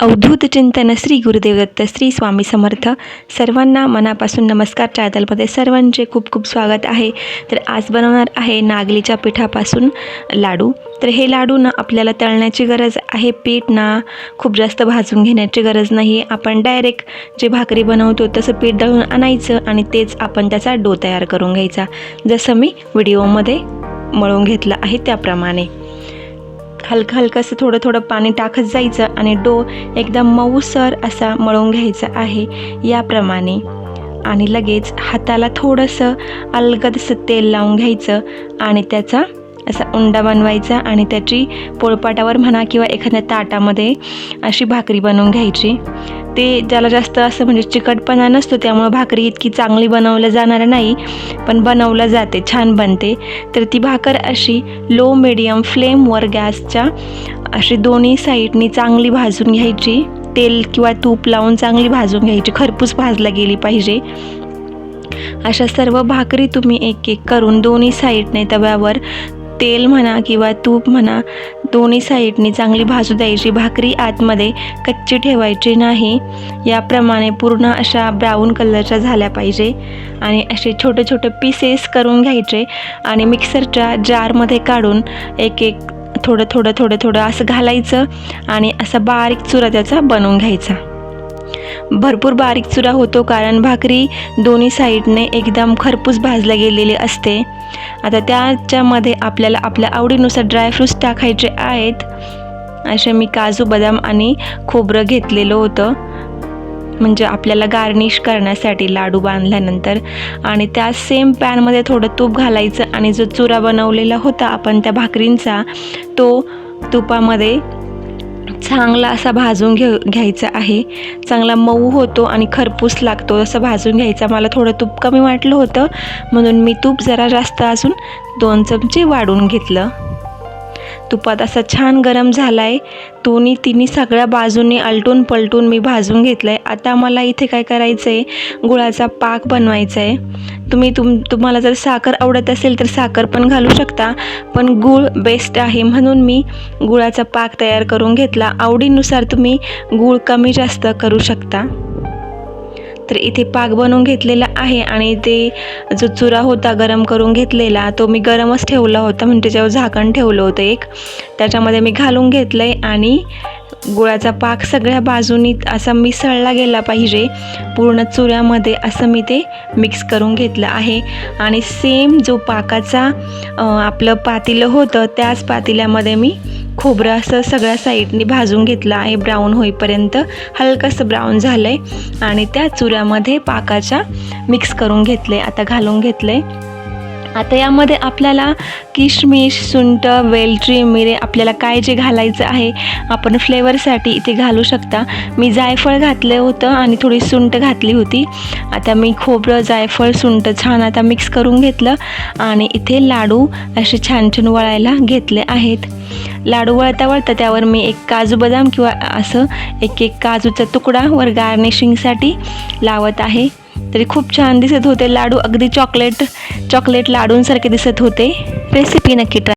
अवधूत चिंतन श्री गुरुदेवदत्त श्री स्वामी समर्थ सर्वांना मनापासून नमस्कार. चॅनलमध्ये सर्वांचे खूप खूप स्वागत आहे. तर आज बनवणार आहे नागलीच्या पिठापासून लाडू. तर हे लाडू ना आपल्याला तळण्याची गरज आहे. पीठ ना खूप जास्त भाजून घेण्याची गरज नाही. आपण डायरेक्ट जे भाकरी बनवतो तसं पीठ दळून आणायचं आणि तेच आपण त्याचा डो तयार करून घ्यायचा. जसं मी व्हिडिओमध्ये मळून घेतलं आहे त्याप्रमाणे. हलकं हलकं असं थोडं थोडं पाणी टाकत जायचं आणि डो एकदम मऊसर असा मळून घ्यायचा आहे याप्रमाणे. आणि लगेच हाताला थोडंसं अलगदसं तेल लावून घ्यायचं आणि त्याचा असा उंडा बनवायचा आणि त्याची पोळपाटावर म्हणा किंवा एखाद्या ताटामध्ये अशी भाकरी बनवून घ्यायची. ते ज्याला जास्त असं म्हणजे चिकटपणा नसतो त्यामुळं भाकरी इतकी चांगली बनवलं जाणार नाही पण बनवलं जाते छान बनते. तर ती भाकर अशी लो मिडियम फ्लेमवर गॅसच्या अशी दोन्ही साईडनी चांगली भाजून घ्यायची. तेल किंवा तूप लावून चांगली भाजून घ्यायची. खरपूस भाजला गेली पाहिजे. अशा सर्व भाकरी तुम्ही एक एक करून दोन्ही साईडने तव्यावर तेल म्हणा किंवा तूप म्हणा दोन्ही साईडनी चांगली भाजू द्यायची. भाकरी आतमध्ये कच्ची ठेवायची नाही. याप्रमाणे पूर्ण अशा ब्राऊन कलरच्या झाल्या पाहिजे. आणि असे छोटे छोटे पीसेस करून घ्यायचे. आणि मिक्सरच्या जारमध्ये काढून एक एक थोडं थोडं थोडं थोडं असं घालायचं. आणि असा बारीक चुरा त्याचा बनवून घ्यायचा. भरपूर बारीक चुरा होतो कारण भाकरी दोन्ही साईडने एकदम खरपूस भाजल्या गेलेली असते. आता त्याच्यामध्ये आपल्याला आपल्या आवडीनुसार ड्रायफ्रूट्स टाकायचे आहेत. असे मी काजू बदाम आणि खोबरं घेतलेलं होतं. म्हणजे आपल्याला गार्निश करण्यासाठी लाडू बांधल्यानंतर. आणि त्या सेम पॅनमध्ये थोडं तूप घालायचं आणि जो चुरा बनवलेला होता आपण त्या भाकरींचा तो तुपामध्ये चांगला असा भाजून घे घ्यायचा आहे. चांगला मऊ होतो आणि खरपूस लागतो असं भाजून घ्यायचा. मला थोडं तूप कमी वाटलं होतं म्हणून मी तूप जरा जास्त अजून दोन चमचे वाढून घेतलं. तुपात असा छान गरम झाला आहे दोन्ही तिन्ही सगळ्या बाजूंनी आलटून पलटून मी भाजून घेतलं आहे आता मला इथे काय करायचं आहे गुळाचा पाक बनवायचा आहे तुम्ही तुम तुम्हाला जर साखर आवडत असेल तर साखर पण घालू शकता पण गूळ बेस्ट आहे म्हणून मी गुळाचा पाक तयार करून घेतला. आवडीनुसार तुम्ही गूळ कमी जास्त करू शकता. तर इथे पाक बनवून घेतलेला आहे आणि ते जो चुरा होता गरम करून घेतलेला तो मी गरमच ठेवला होता. म्हणजे त्याच्यावर झाकण ठेवलं होतं एक. त्याच्यामध्ये मी घालून घेतलं आहे आणि गुळाचा पाक सगळ्या बाजूनी असा मिसळला गेला पाहिजे. पूर्ण चुऱ्यामध्ये असं मी ते मिक्स करून घेतलं आहे. आणि सेम जो पाकाचा आपलं पातीलं होतं त्याच पातिल्यामध्ये मी खोबरं असं सगळ्या साईडनी भाजून घेतलं आहे. ब्राऊन होईपर्यंत हलकंसं ब्राऊन झालं आहे आणि त्या चुऱ्यामध्ये पाकाच्या मिक्स करून घेतले आता घालून घेतलं आहे आता यामध्ये आपल्याला किशमिश सुंट वेलची मिरे आपल्याला काय जे घालायचं आहे आपण फ्लेवरसाठी इथे घालू शकता. मी जायफळ घातलं होतं आणि थोडी सुंट घातली होती. आता मी खोबरं जायफळ सुंट छान आता मिक्स करून घेतलं आणि इथे लाडू असे छान छान वळायला घेतले आहेत. लाडू वळता वळता त्यावर मी एक काजू बदाम किंवा असं एक एक काजूचा तुकडा वर गार्निशिंगसाठी लावत आहे. तरी खूप छान दिसत होते. लाडू अगदी चॉकलेट चॉकलेट लाडूंसारखे दिसत होते. रेसिपी नक्की ट्राय